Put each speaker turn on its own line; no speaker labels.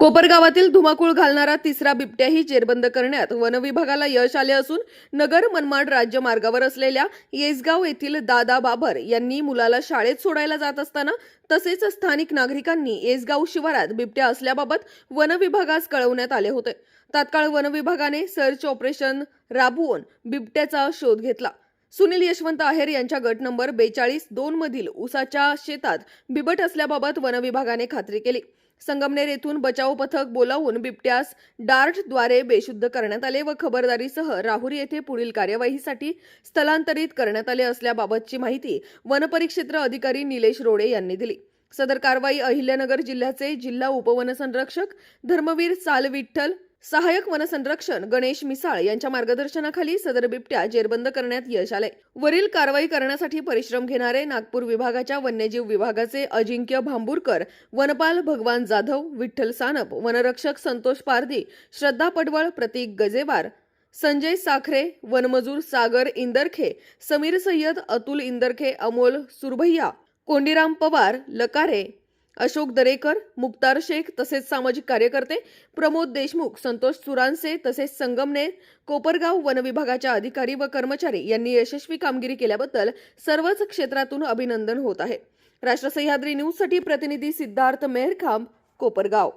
कोपरगावातील धुमाकूळ घालणारा तिसरा बिबट्याही जेरबंद करण्यात वनविभागाला यश आले असून नगर मनमाड राज्य मार्गावर असलेल्या येसगाव येथील दादा बाबर यांनी मुलाला शाळेत सोडायला जात असताना तसेच स्थानिक नागरिकांनी येसगाव शिवारात बिबट्या असल्याबाबत वनविभागास कळवण्यात आले होते. तात्काळ वनविभागाने सर्च ऑपरेशन राबवून बिबट्याचा शोध घेतला. सुनील यशवंत आहेर यांच्या गट नंबर बेचाळीस दोन मधील उसाच्या शेतात बिबट असल्याबाबत वनविभागाने खात्री केली. संगमनेर येथून बचाव पथक बोलावून बिबट्यास डार्टद्वारे बेशुद्ध करण्यात आले व खबरदारीसह राहुरी येथे पुढील कार्यवाहीसाठी स्थलांतरित करण्यात आले असल्याबाबतची माहिती वनपरिक्षेत्र अधिकारी निलेश रोडे यांनी दिली. सदर कारवाई अहिल्यानगर जिल्ह्याचे जिल्हा उपवनसंरक्षक धर्मवीर साल विठ्ठल सहाय्यक वनसंरक्षण गणेश मिसाळ यांच्या मार्गदर्शनाखाली सदर बिबट्या जेरबंद करण्यात यश आले वरील कारवाई करण्यासाठी परिश्रम घेणारे नागपूर विभागाच्या वन्यजीव विभागाचे अजिंक्य भांबूरकर वनपाल भगवान जाधव विठ्ठल सानप वनरक्षक संतोष पारधी श्रद्धा पडवळ प्रतीक गजेवार संजय साखरे वनमजूर सागर इंदरखे समीर सय्यद अतुल इंदरखे अमोल सुरभैया कोंडीराम पवार लकारे अशोक दरेकर मुक्तार शेख तसेच सामाजिक कार्यकर्ते प्रमोद देशमुख संतोष सुरांसे तसेच संगमनेर कोपरगाव वनविभागाच्या अधिकारी व कर्मचारी यांनी यशस्वी कामगिरी केल्याबद्दल सर्वच क्षेत्रातून अभिनंदन होत आहे. राष्ट्र सह्याद्री न्यूजसाठी प्रतिनिधी सिद्धार्थ मेहरखांब कोपरगाव.